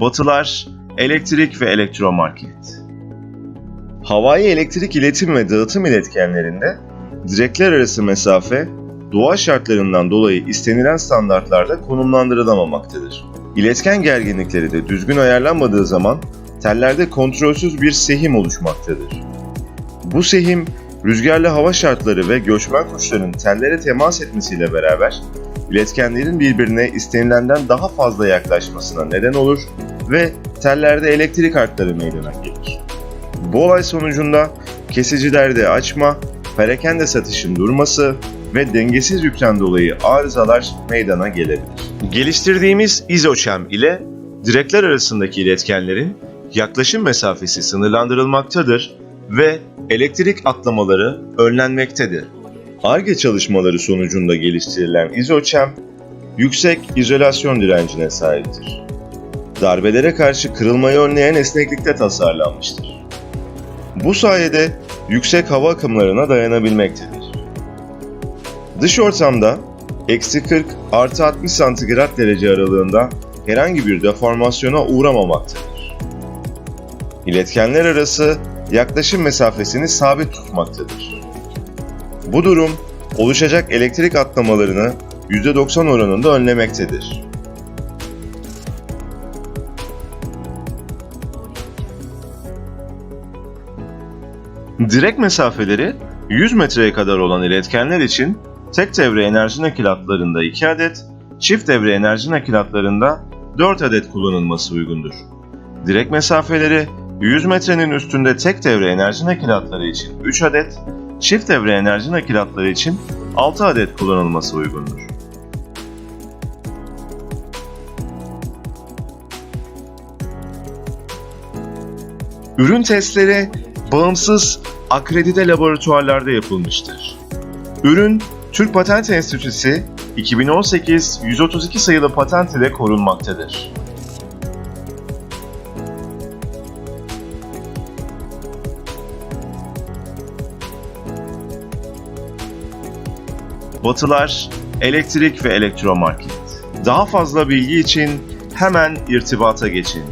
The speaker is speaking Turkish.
Batılar, elektrik ve elektromarket. Havai elektrik iletim ve dağıtım iletkenlerinde direkler arası mesafe doğa şartlarından dolayı istenilen standartlarda konumlandırılamamaktadır. İletken gerginlikleri de düzgün ayarlanmadığı zaman tellerde kontrolsüz bir sehim oluşmaktadır. Bu sehim rüzgarlı hava şartları ve göçmen kuşların tellere temas etmesiyle beraber iletkenlerin birbirine istenilenden daha fazla yaklaşmasına neden olur ve tellerde elektrik artları meydana gelir. Bu olay sonucunda kesicilerde açma, perakende satışın durması ve dengesiz yükten dolayı arızalar meydana gelebilir. Geliştirdiğimiz izoçem ile direkler arasındaki iletkenlerin yaklaşım mesafesi sınırlandırılmaktadır ve elektrik atlamaları önlenmektedir. ARGE çalışmaları sonucunda geliştirilen izoçem, yüksek izolasyon direncine sahiptir. Darbelere karşı kırılmayı önleyen esneklikte tasarlanmıştır. Bu sayede yüksek hava akımlarına dayanabilmektedir. Dış ortamda eksi 40 artı 60 santigrat derece aralığında herhangi bir deformasyona uğramamaktadır. İletkenler arası yaklaşım mesafesini sabit tutmaktadır. Bu durum oluşacak elektrik atlamalarını %90 oranında önlemektedir. Direk mesafeleri 100 metreye kadar olan iletkenler için tek devre enerji nakilatlarında 2 adet, çift devre enerji nakilatlarında 4 adet kullanılması uygundur. Direk mesafeleri 100 metrenin üstünde tek devre enerji nakilatları için 3 adet, çift devre enerji nakilatları için 6 adet kullanılması uygundur. Ürün testleri bağımsız akredite laboratuvarlarda yapılmıştır. Ürün Türk Patent Enstitüsü 2018-132 sayılı patent ile korunmaktadır. Batılar, elektrik ve elektromarket. Daha fazla bilgi için hemen irtibata geçin.